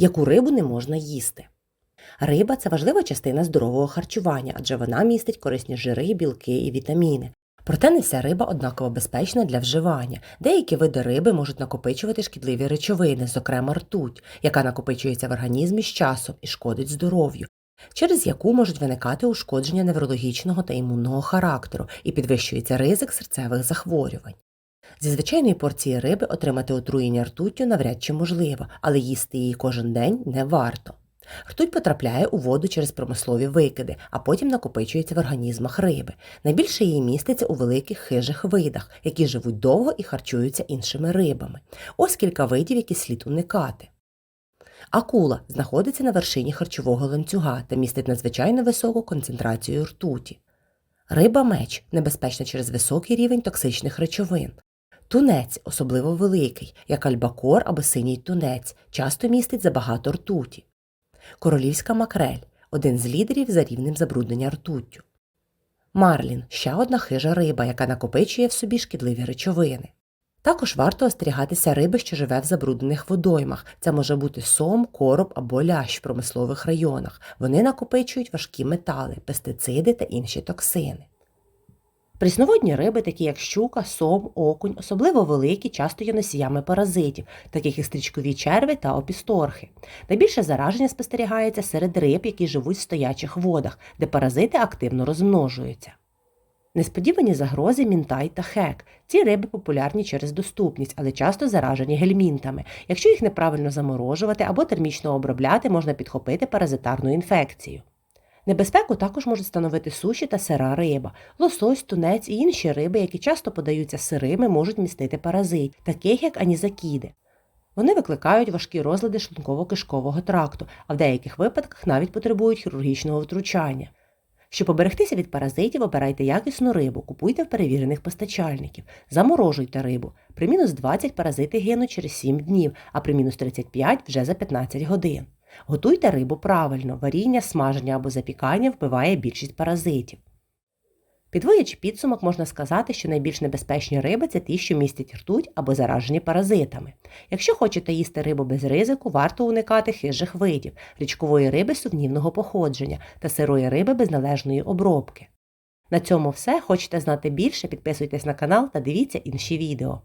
Яку рибу не можна їсти? Риба це важлива частина здорового харчування, адже вона містить корисні жири, білки і вітаміни. Проте не вся риба однаково безпечна для вживання. Деякі види риби можуть накопичувати шкідливі речовини, зокрема ртуть, яка накопичується в організмі з часом і шкодить здоров'ю, через яку можуть виникати ушкодження неврологічного та імунного характеру і підвищується ризик серцевих захворювань. Зі звичайної порції риби отримати отруєння ртуттю навряд чи можливо, але їсти її кожен день не варто. Ртуть потрапляє у воду через промислові викиди, а потім накопичується в організмах риби. Найбільше її міститься у великих хижих видах, які живуть довго і харчуються іншими рибами. Ось кілька видів, які слід уникати. Акула знаходиться на вершині харчового ланцюга та містить надзвичайно високу концентрацію ртуті. Риба меч небезпечна через високий рівень токсичних речовин. Тунець, особливо великий, як альбакор або синій тунець, часто містить забагато ртуті. Королівська макрель один з лідерів за рівнем забруднення ртуттю. Марлін ще одна хижа риба, яка накопичує в собі шкідливі речовини. Також варто остерігатися риби, що живе в забруднених водоймах. Це може бути сом, короб або лящ в промислових районах. Вони накопичують важкі метали, пестициди та інші токсини. Прісноводні риби, такі як щука, сом, окунь, особливо великі, часто є носіями паразитів, таких як стрічкові черви та опісторхи. Найбільше зараження спостерігається серед риб, які живуть в стоячих водах, де паразити активно розмножуються. Несподівані загрози мінтай та хек. Ці риби популярні через доступність, але часто заражені гельмінтами. Якщо їх неправильно заморожувати або термічно обробляти, можна підхопити паразитарну інфекцію. Небезпеку також можуть становити суші та сира риба. Лосось, тунець і інші риби, які часто подаються сирими, можуть містити паразит, таких як анізакіди. Вони викликають важкі розлади шлунково-кишкового тракту, а в деяких випадках навіть потребують хірургічного втручання. Щоб поберегтися від паразитів, обирайте якісну рибу, купуйте в перевірених постачальників, заморожуйте рибу. При мінус 20 паразити гинуть через 7 днів, а при мінус 35 вже за 15 годин. Готуйте рибу правильно, варіння, смаження або запікання вбиває більшість паразитів. Підводячи підсумок, можна сказати, що найбільш небезпечні риби це ті, що містять ртуть або заражені паразитами. Якщо хочете їсти рибу без ризику, варто уникати хижих видів, річкової риби сумнівного походження та сирої риби без належної обробки. На цьому все. Хочете знати більше, підписуйтесь на канал та дивіться інші відео.